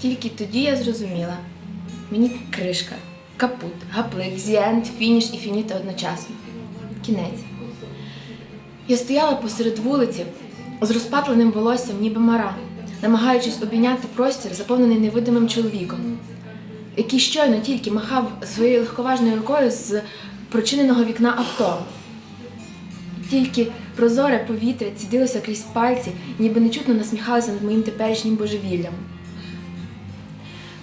Тільки тоді я зрозуміла. Мені кришка, капут, гаплик, зіент, фініш і фініта одночасно. Кінець. Я стояла посеред вулиці з розпатленим волоссям, ніби мара, намагаючись обійняти простір, заповнений невидимим чоловіком, який щойно тільки махав своєю легковажною рукою з прочиненого вікна авто. Тільки прозоре повітря цідилося крізь пальці, ніби нечутно насміхалося над моїм теперішнім божевіллям.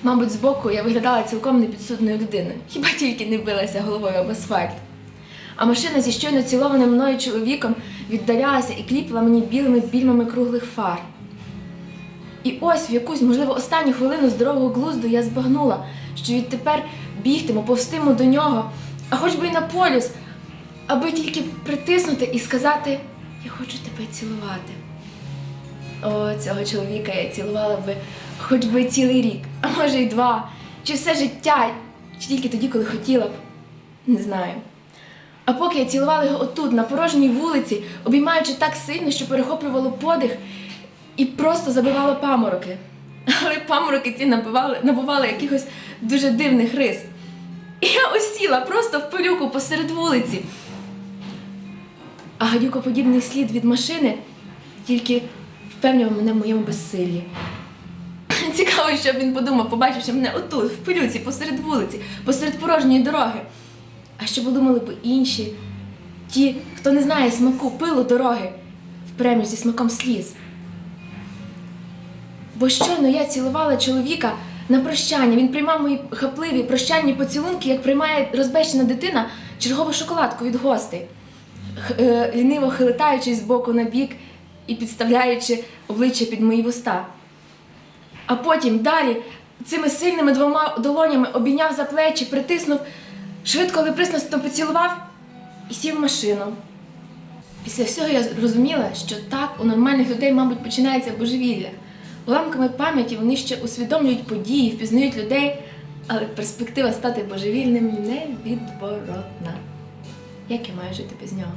Мабуть, збоку я виглядала цілком непідсудною людиною, хіба тільки не билася головою об асфальт. А машина зі щойно цілованим мною чоловіком віддалялася і кліпала мені білими більмами круглих фар. І ось в якусь, можливо, останню хвилину здорового глузду я збагнула, що відтепер бігтиму, повстиму до нього, а хоч би й на полюс, аби тільки притиснути і сказати Я хочу тебе цілувати. О, цього чоловіка я цілувала би хоч би цілий рік, а може й два, чи все життя, чи тільки тоді, коли хотіла б. Не знаю. А поки я цілувала його отут, на порожній вулиці, обіймаючи так сильно, що перехоплювало подих і просто забивало памороки. Але памороки ті набивали, набували якихось дуже дивних рис. І я осіла просто в пилюку посеред вулиці. А гадюкоподібний слід від машини тільки впевнював мене в моєму безсиллі. Цікаво, що б він подумав, побачивши мене отут, в пилюці, посеред вулиці, посеред порожньої дороги. А що подумали б інші, ті, хто не знає смаку пилу дороги, впреміж зі смаком сліз. Бо щойно я цілувала чоловіка на прощання. Він приймав мої хапливі прощальні поцілунки, як приймає розбещена дитина чергову шоколадку від гостей, ліниво хилитаючись з боку на бік і підставляючи обличчя під мої вуста. А потім далі цими сильними двома долонями обійняв за плечі, притиснув, швидко, але присно поцілував і сів в машину. Після всього я зрозуміла, що так у нормальних людей, мабуть, починається божевілля. Уламками пам'яті вони ще усвідомлюють події, впізнають людей, але перспектива стати божевільним невідворотна. Як я маю жити без нього?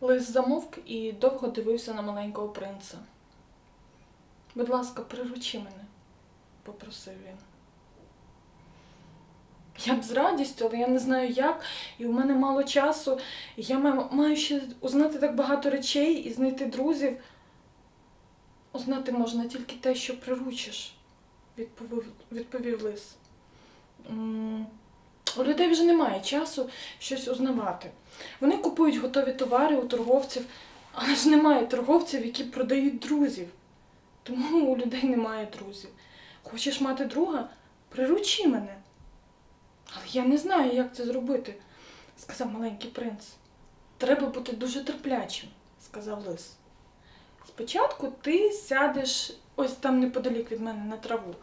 Лис замовк і довго дивився на маленького принца. Будь ласка, приручи мене, попросив він. Я б з радістю, але я не знаю як, і у мене мало часу, і я маю ще узнати так багато речей і знайти друзів. Узнати можна тільки те, що приручиш, відповів, відповів лис. У людей вже немає часу щось узнавати. Вони купують готові товари у торговців, але ж немає торговців, які продають друзів. Тому у людей немає друзів. Хочеш мати друга? Приручи мене. Але я не знаю, як це зробити, сказав маленький принц. Треба бути дуже терплячим, сказав лис. Спочатку ти сядеш ось там неподалік від мене на траву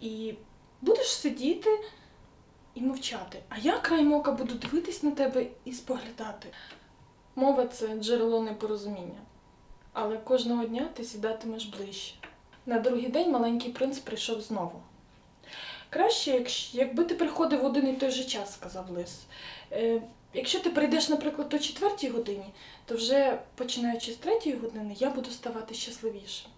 і будеш сидіти і мовчати. А я краєм ока буду дивитись на тебе і споглядати. Мова це джерело непорозуміння. Але кожного дня ти сідатимеш ближче. На другий день маленький принц прийшов знову. Краще, якби ти приходив в один і той же час, сказав лис. Е, якщо ти прийдеш, наприклад, о четвертій годині, то вже починаючи з третьої години я буду ставати щасливішим.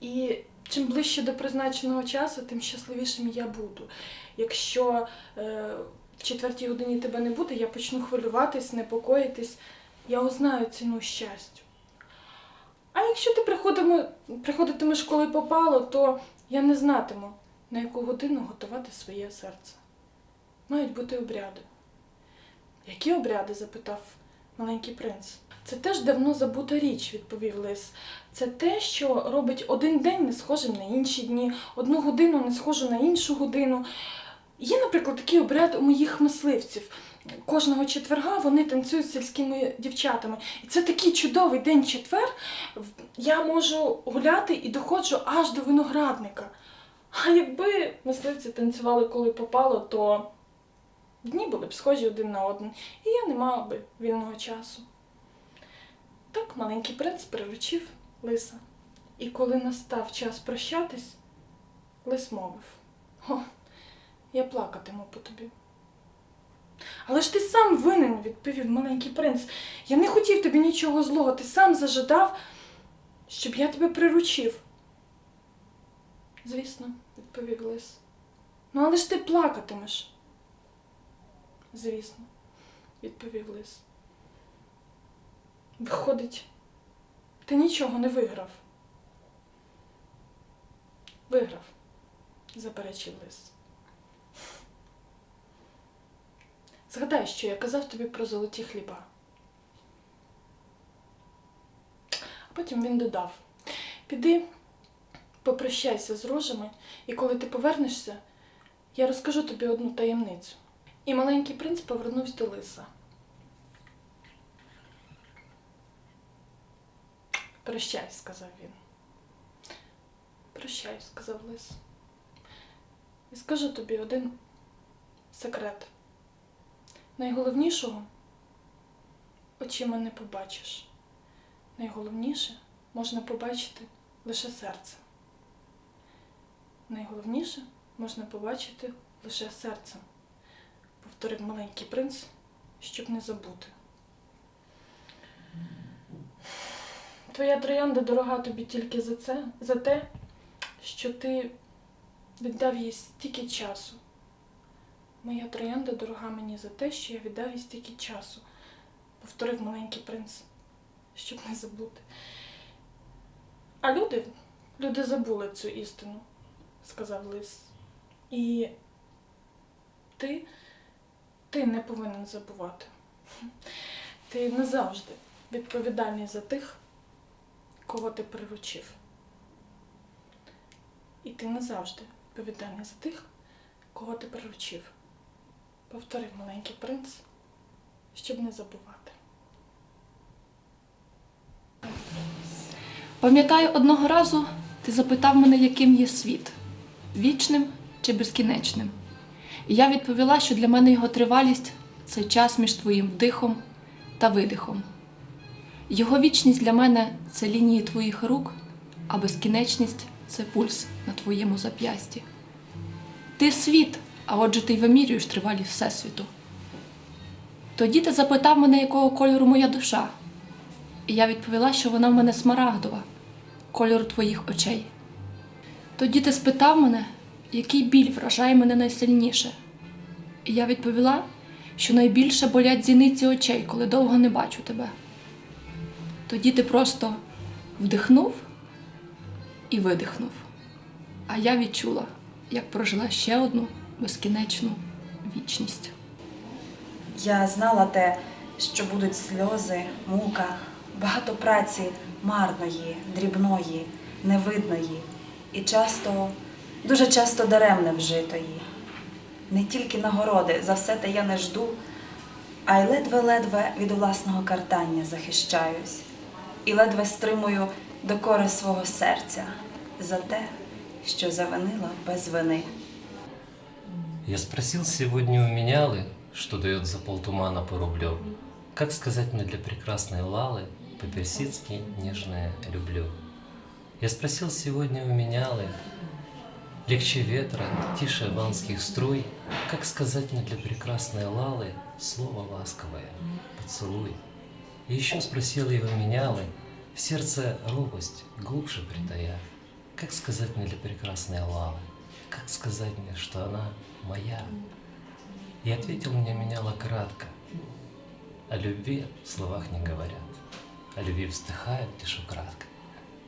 І чим ближче до призначеного часу, тим щасливішим я буду. Якщо е, в четвертій годині тебе не буде, я почну хвилюватись, непокоїтись. Я узнаю ціну щастю. А якщо ти приходитимеш, коли попало, то я не знатиму, на яку годину готувати своє серце. Мають бути обряди. Які обряди? запитав маленький принц. Це теж давно забута річ, відповів лис. Це те, що робить один день не схожим на інші дні, одну годину не схожу на іншу годину. Є, наприклад, такий обряд у моїх мисливців. Кожного четверга вони танцюють з сільськими дівчатами. І це такий чудовий день четвер. Я можу гуляти і доходжу аж до виноградника. А якби мисливці танцювали коли попало, то дні були б схожі один на один, і я не мав би вільного часу. Так маленький принц приручив лиса. І коли настав час прощатись, лис мовив: О, я плакатиму по тобі. Але ж ти сам винен, відповів маленький принц. Я не хотів тобі нічого злого, ти сам зажадав, щоб я тебе приручив. Звісно, відповів лис. Ну, але ж ти плакатимеш. Звісно, відповів лис. Виходить, ти нічого не виграв. Виграв, заперечив лис. Згадай, що я казав тобі про золоті хліба. А потім він додав: Піди, попрощайся з рожами, і коли ти повернешся, я розкажу тобі одну таємницю. І маленький принц повернувся до лиса. Прощай, сказав він. Прощай, сказав лис. І скажу тобі один секрет. Найголовнішого очима не побачиш. Найголовніше можна побачити лише серце. Найголовніше можна побачити лише серцем, повторив маленький принц, щоб не забути. Твоя троянда дорога тобі тільки за це, за те, що ти віддав їй стільки часу. Моя троянда дорога мені за те, що я віддав їй стільки часу, повторив маленький принц, щоб не забути. А люди, люди забули цю істину, сказав лис. І ти, ти не повинен забувати. Ти назавжди відповідальний за тих, кого ти приручив. І ти назавжди відповідальний за тих, кого ти приручив. Повторив маленький принц, щоб не забувати. Пам'ятаю, одного разу ти запитав мене, яким є світ вічним чи безкінечним. І я відповіла, що для мене його тривалість це час між твоїм вдихом та видихом. Його вічність для мене це лінії твоїх рук, а безкінечність це пульс на твоєму зап'ясті. Ти світ, а отже ти й вимірюєш тривалість Всесвіту. Тоді ти запитав мене, якого кольору моя душа. І я відповіла, що вона в мене смарагдова, кольору твоїх очей. Тоді ти спитав мене, який біль вражає мене найсильніше. І я відповіла, що найбільше болять зіниці очей, коли довго не бачу тебе. Тоді ти просто вдихнув і видихнув. А я відчула, як прожила ще одну безкінечну вічність. Я знала те, що будуть сльози, мука, багато праці марної, дрібної, невидної і часто, дуже часто даремне вжитої. Не тільки нагороди, за все те я не жду, а й ледве-ледве від власного картання захищаюсь, і ледве стримую докори свого серця за те, що завинила без вини. Я спросил сегодня у менялы, что дает за полтумана по рублю. Как сказать мне для прекрасной Лалы по-персидски нежное «люблю». Я спросил сегодня у менялы, легче ветра, тише ванских струй, как сказать мне для прекрасной Лалы слово ласковое «поцелуй». И еще спросил его менялы, в сердце робость глубже притая, как сказать мне для прекрасной Лалы, как сказать мне, что она моя? И ответил мне меняла кратко. О любви в словах не говорят, о любви вздыхают лишь украдко,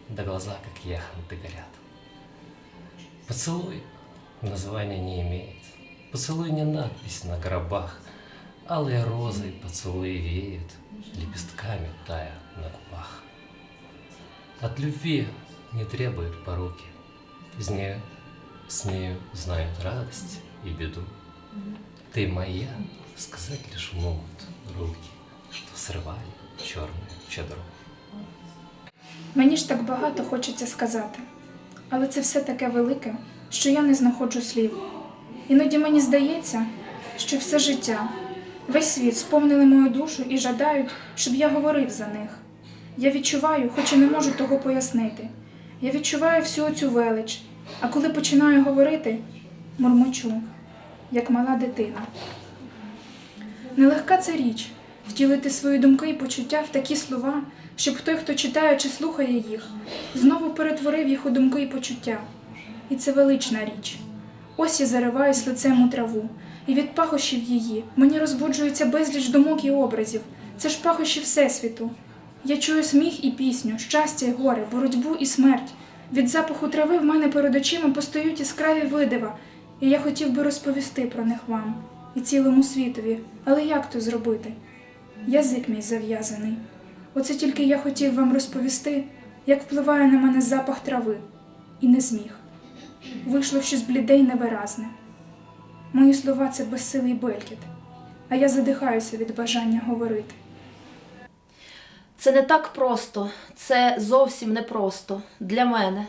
да глаза, как яхонты, горят. Поцелуй названия не имеет, поцелуй не надпись на гробах, алые розы поцелуи веют, лепестками тая на губах. От любви не требует поруки, из нее с нею знают радость и беду. Ты моя, сказать лишь могут руки, что срывали черную чадру. Мені ж так багато хочеться сказати, але це все таке велике, що я не знаходжу слів. Іноді мені здається, що все життя, весь світ сповнили мою душу і жадають, щоб я говорив за них. Я відчуваю, хоч і не можу того пояснити. Я відчуваю всю цю велич, а коли починаю говорити, мурмочу, як мала дитина. Нелегка це річ втілити свої думки і почуття в такі слова, щоб той, хто читає чи слухає їх, знову перетворив їх у думки і почуття. і це велична річ. Ось я зариваюсь лицем у траву, і від пахощів її мені розбуджується безліч думок і образів. Це ж пахощі Всесвіту. Я чую сміх і пісню, щастя і горе, боротьбу і смерть. Від запаху трави в мене перед очима постають яскраві видива, і я хотів би розповісти про них вам і цілому світові. Але як то зробити? Язик мій зав'язаний. Оце тільки я хотів вам розповісти, як впливає на мене запах трави, і не зміг. Вийшло щось бліде й невиразне. Мої слова це безсилий белькіт, а я задихаюся від бажання говорити. Це не так просто, це зовсім не просто для мене.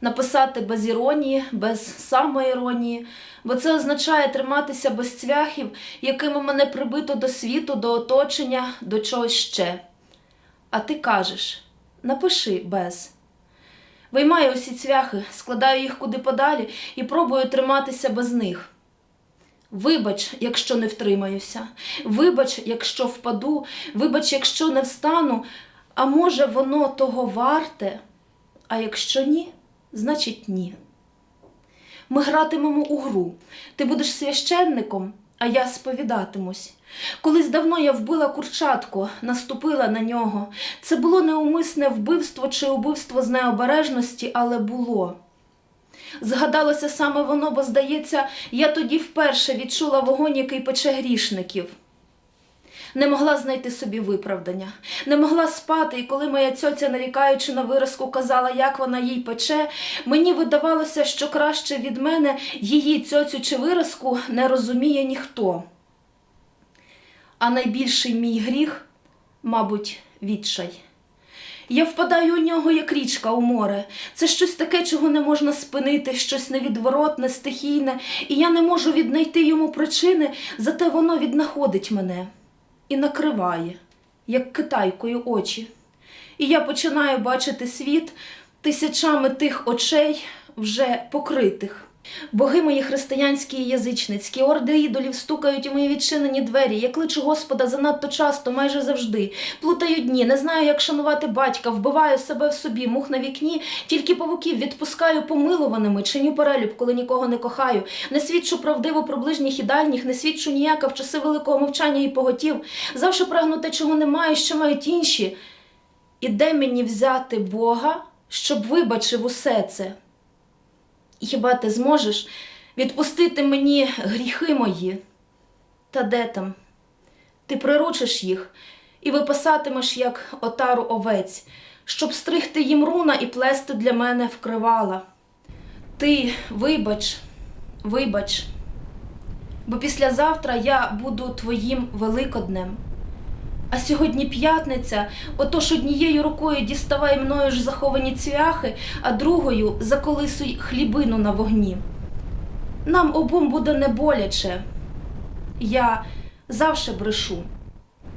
Написати без іронії, без самоіронії, бо це означає триматися без цвяхів, якими мене прибито до світу, до оточення, до чогось ще. А ти кажеш напиши без. Виймаю усі цвяхи, складаю їх куди подалі і пробую триматися без них. Вибач, якщо не втримаюся, вибач, якщо впаду, вибач, якщо не встану, а може воно того варте, а якщо ні, значить ні. Ми гратимемо у гру. Ти будеш священником, а я сповідатимусь. Колись давно я вбила курчатко, наступила на нього. Це було неумисне вбивство чи убивство з необережності, але було. Згадалося саме воно, бо, здається, я тоді вперше відчула вогонь, який пече грішників. Не могла знайти собі виправдання, не могла спати, і коли моя цьоця, нарікаючи на виразку, казала, як вона їй пече, мені видавалося, що краще від мене її цьоцю чи виразку не розуміє ніхто. А найбільший мій гріх, мабуть, відчай. Я впадаю у нього, як річка у море. Це щось таке, чого не можна спинити, щось невідворотне, стихійне, і я не можу віднайти йому причини, зате воно віднаходить мене і накриває, як китайкою очі. І я починаю бачити світ тисячами тих очей, вже покритих. Боги мої християнські і язичницькі, орди ідолів стукають у мої відчинені двері. Я кличу Господа занадто часто, майже завжди. Плутаю дні, не знаю, як шанувати батька, вбиваю себе в собі, мух на вікні, тільки павуків відпускаю помилуваними, чиню перелюб, коли нікого не кохаю. Не свідчу правдиво про ближніх і дальніх, не свідчу ніяка в часи великого мовчання і поготів. Завше прагну те, чого немає, що мають інші. І де мені взяти Бога, щоб вибачив усе це? Хіба ти зможеш відпустити мені гріхи мої? Та де там? Ти приручиш їх і випасатимеш, як отару овець, щоб стригти їм руна і плести для мене вкривала. Ти вибач, вибач, бо післязавтра я буду твоїм великоднем. А сьогодні п'ятниця, отож однією рукою діставай мною ж заховані цвяхи, а другою заколисуй хлібину на вогні. Нам обом буде не боляче. Я завше брешу,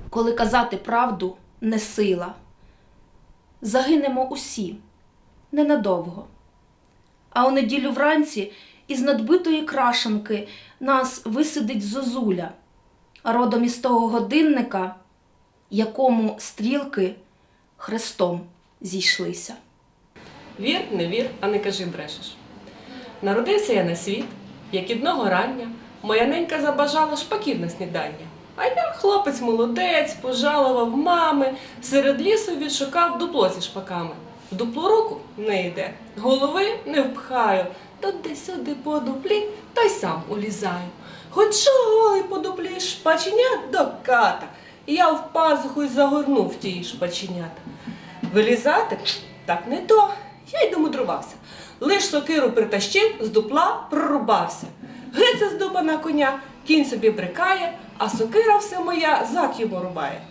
коли казати правду не сила. Загинемо усі ненадовго. А у неділю вранці із надбитої крашенки нас висидить зозуля, родом із того годинника якому стрілки хрестом зійшлися. Вір, не вір, а не кажи брешеш. Народився я на світ, як одного рання, моя ненька забажала шпаків на снідання. А я, хлопець молодець, пожалував мами, серед лісу відшукав дупло зі шпаками. В дупло руку не йде, голови не впхаю, туди-сюди по дуплі, та й сам улізаю. Ходжу голий по дуплі, шпаченят до ката. І я в пазуху й загорнув ті шпаченята. Вилізати так не то. Я й домудрувався. Лиш сокиру притащив, з дупла прорубався. Гиця з дуба на коня, кінь собі брикає, а сокира вся моя зад йому рубає.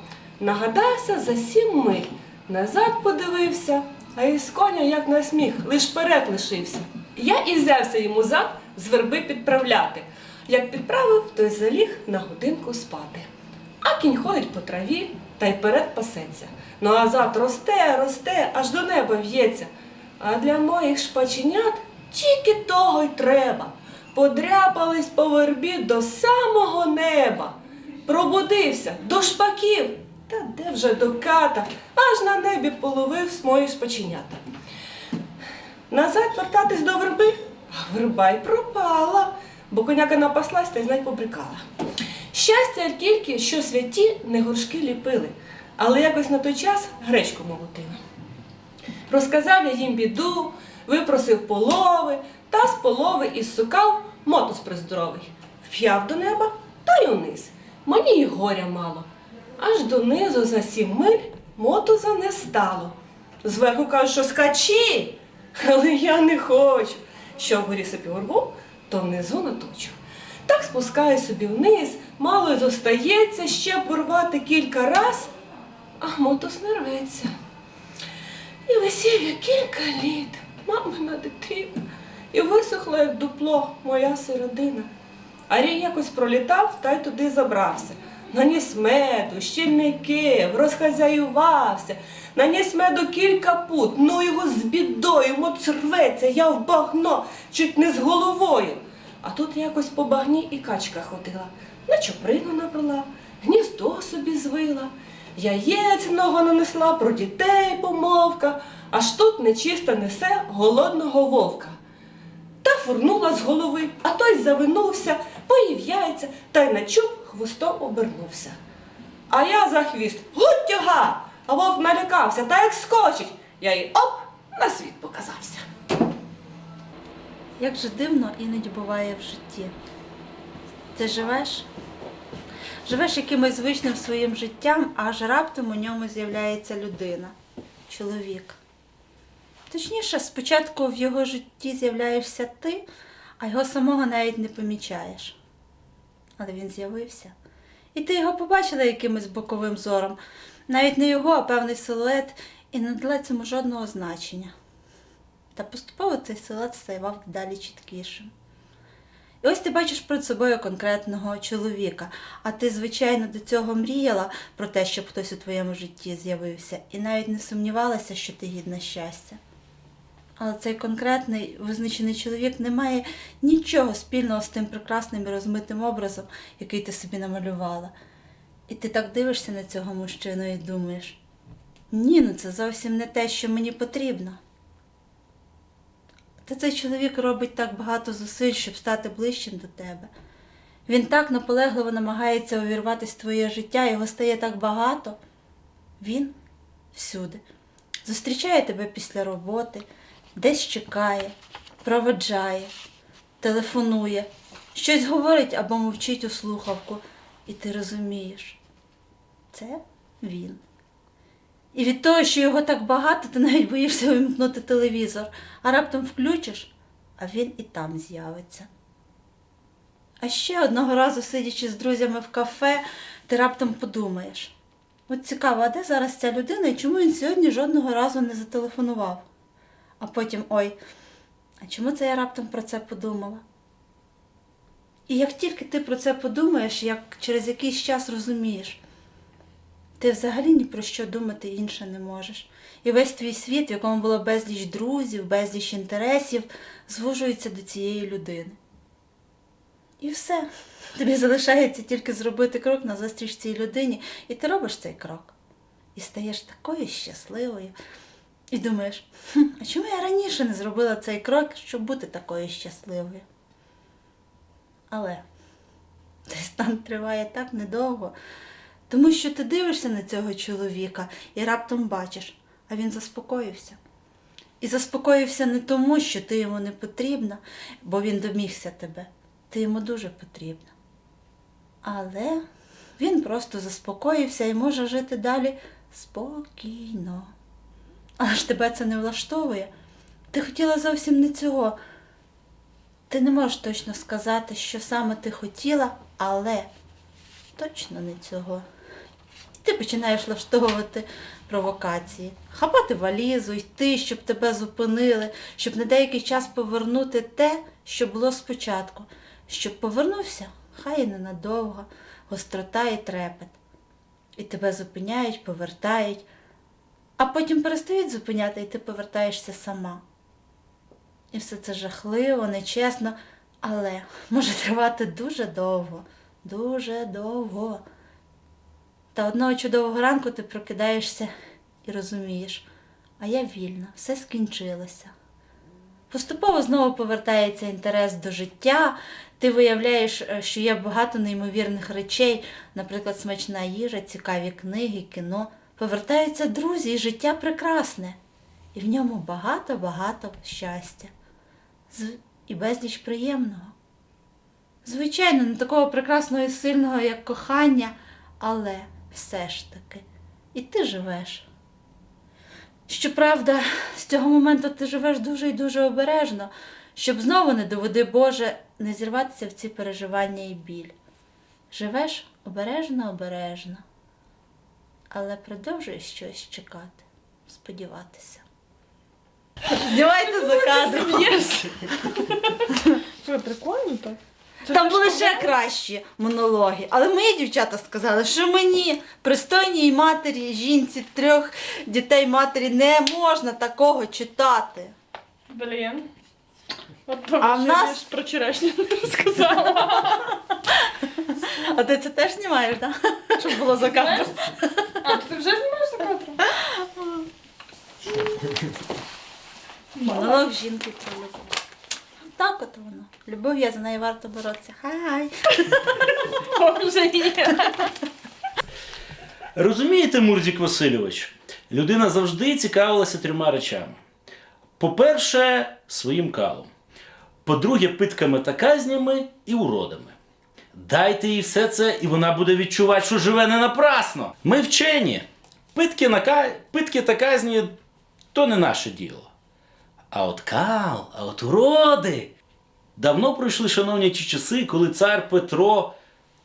Нагадався за сім миль, назад подивився, а із коня, як на сміх, лиш перед лишився. Я і взявся йому зад з верби підправляти. Як підправив, той заліг на годинку спати. А кінь ходить по траві та й перед пасеться. Ну а зад росте, росте, аж до неба в'ється. А для моїх шпаченят тільки того й треба. Подряпались по вербі до самого неба. Пробудився до шпаків, та де вже до ката, аж на небі половив мої шпаченята. Назад вертатись до верби а верба й пропала, бо коняка напаслась та й знать побрикала. Щастя тільки, що святі не горшки ліпили, але якось на той час гречку молотили. Розказав я їм біду, випросив полови, та з полови із сукав мотус приздоровий. Вп'яв до неба та й униз. Мені й горя мало. Аж донизу за сім миль мотуза не стало. Зверху кажуть, що скачі, але я не хочу. Що вгорі собі урву, то внизу наточу. Так спускаю собі вниз, мало зостається, ще б урвати кілька раз, а мотус не рветься. І висів я кілька літ, мамина дитина, і висохла, як дупло, моя сиродина. А рій якось пролітав та й туди забрався. Наніс меду, щільників, розхазяювався, наніс меду кілька пут, ну його з бідою, моц рветься, я в багно, чуть не з головою. А тут якось по багні і качка ходила, на чоприну набрала, гніздо собі звила, яєць много нанесла, про дітей помовка, аж тут нечиста несе голодного вовка. Та фурнула з голови, а той завинувся, поїв яйця та й на чуб хвостом обернувся. А я за хвіст гуть а вовк налякався, та як скочить, я й оп на світ показався. Як же дивно іноді буває в житті. Ти живеш, живеш якимось звичним своїм життям, аж раптом у ньому з'являється людина, чоловік. Точніше, спочатку в його житті з'являєшся ти, а його самого навіть не помічаєш. Але він з'явився. І ти його побачила якимось боковим зором, навіть не його, а певний силует, і не дала цьому жодного значення. Та поступово цей силует ставав далі чіткішим. І ось ти бачиш перед собою конкретного чоловіка, а ти, звичайно, до цього мріяла про те, щоб хтось у твоєму житті з'явився, і навіть не сумнівалася, що ти гідна щастя. Але цей конкретний визначений чоловік не має нічого спільного з тим прекрасним і розмитим образом, який ти собі намалювала. І ти так дивишся на цього мужчину і думаєш: ні, ну це зовсім не те, що мені потрібно. Та цей чоловік робить так багато зусиль, щоб стати ближчим до тебе. Він так наполегливо намагається увірватися в твоє життя, його стає так багато. Він всюди. Зустрічає тебе після роботи, десь чекає, проведжає, телефонує, щось говорить або мовчить у слухавку, і ти розумієш. Це він. І від того, що його так багато, ти навіть боїшся вимкнути телевізор, а раптом включиш, а він і там з'явиться. А ще одного разу, сидячи з друзями в кафе, ти раптом подумаєш: от цікаво, а де зараз ця людина і чому він сьогодні жодного разу не зателефонував? А потім ой, а чому це я раптом про це подумала? І як тільки ти про це подумаєш, як через якийсь час розумієш, ти взагалі ні про що думати інше не можеш. І весь твій світ, в якому було безліч друзів, безліч інтересів, звужується до цієї людини. І все. Тобі залишається тільки зробити крок назустріч цій людині, і ти робиш цей крок. І стаєш такою щасливою. І думаєш, а чому я раніше не зробила цей крок, щоб бути такою щасливою? Але цей стан триває так недовго. Тому що ти дивишся на цього чоловіка і раптом бачиш, а він заспокоївся. І заспокоївся не тому, що ти йому не потрібна, бо він домігся тебе. Ти йому дуже потрібна. Але він просто заспокоївся і може жити далі спокійно. Але ж тебе це не влаштовує. Ти хотіла зовсім не цього. Ти не можеш точно сказати, що саме ти хотіла, але точно не цього. Ти починаєш влаштовувати провокації, хапати валізу, йти, щоб тебе зупинили, щоб на деякий час повернути те, що було спочатку, щоб повернувся, хай і ненадовго, гострота і трепет. І тебе зупиняють, повертають, а потім перестають зупиняти, і ти повертаєшся сама. І все це жахливо, нечесно, але може тривати дуже довго, дуже довго. Та одного чудового ранку ти прокидаєшся і розумієш, а я вільна, все скінчилося. Поступово знову повертається інтерес до життя. Ти виявляєш, е, що є багато неймовірних речей, наприклад, смачна їжа, цікаві книги, кіно. Повертаються друзі, і життя прекрасне. І в ньому багато-багато щастя. І безліч приємного. Звичайно, не такого прекрасного і сильного, як кохання, але все ж таки. І ти живеш. Щоправда, з цього моменту ти живеш дуже і дуже обережно, щоб знову, не доведи Боже, не зірватися в ці переживання і біль. Живеш обережно, обережно, але продовжуєш щось чекати, сподіватися. Знімайте за кадром. Що, прикольно так? Там були ще кращі монологи, але мої дівчата сказали, що мені, пристойній матері, жінці трьох дітей матері, не можна такого читати. Блін. От А в нас- більш про черешню не розказала. А ти це теж знімаєш, так? Щоб було за кадром. А, ти вже знімаєш за кадром? Монолог жінки про любов. Так от воно. Любов я за неї варто боротися. Хай. Вже є. Розумієте, Мурзік Васильович, людина завжди цікавилася трьома речами. По-перше, своїм калом. По-друге, питками та казнями і уродами. Дайте їй все це, і вона буде відчувати, що живе не напрасно. Ми вчені. Питки, на ка... Питки та казні то не наше діло. А от кал, а от уроди. Давно пройшли, шановні ті часи, коли цар Петро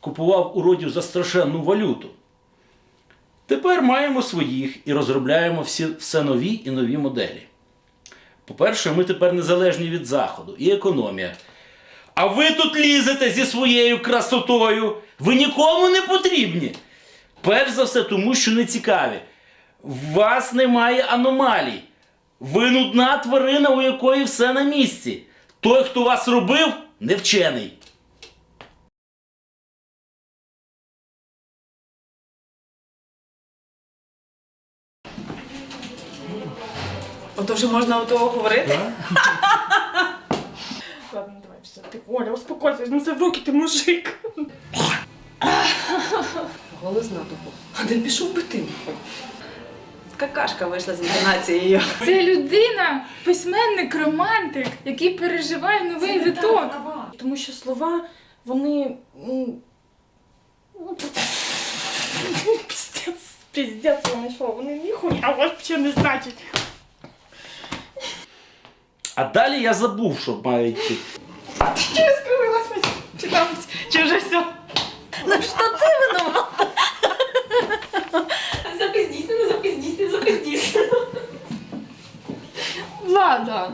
купував уродів за страшенну валюту. Тепер маємо своїх і розробляємо всі, все нові і нові моделі. По-перше, ми тепер незалежні від Заходу і економія. А ви тут лізете зі своєю красотою. Ви нікому не потрібні. Перш за все, тому що не цікаві. У вас немає аномалій. Ви нудна тварина, у якої все на місці. Той, хто вас робив, не вчений. Ото вже можна у того говорити? Ладно, давай все. Ти Оля, успокойся, візьми це в руки, ти мужик. Голос на тобі. А де пішов би ти? Какашка вийшла з інтонацією. Це людина, письменник, романтик, який переживає новий виток. Тому що слова, вони. ну, Піздець, піздець вони що, вони ніхуя взагалі не значать. А далі я забув, що має йти. Чи я скривилась? Чи там, чи вже все? Ну що ти винувата? Влада!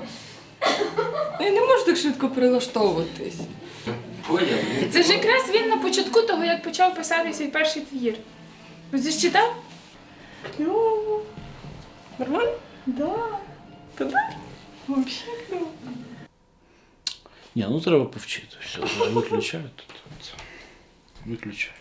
Я не можу так швидко прилаштовуватись. Це ж якраз він на початку того, як почав писати свій перший твір. Ну ти ж читав? Кльово. Нормально? Да. Та да? Вообще кльово. Ні, ну треба повчити. Все, виключаю тут. Виключаю.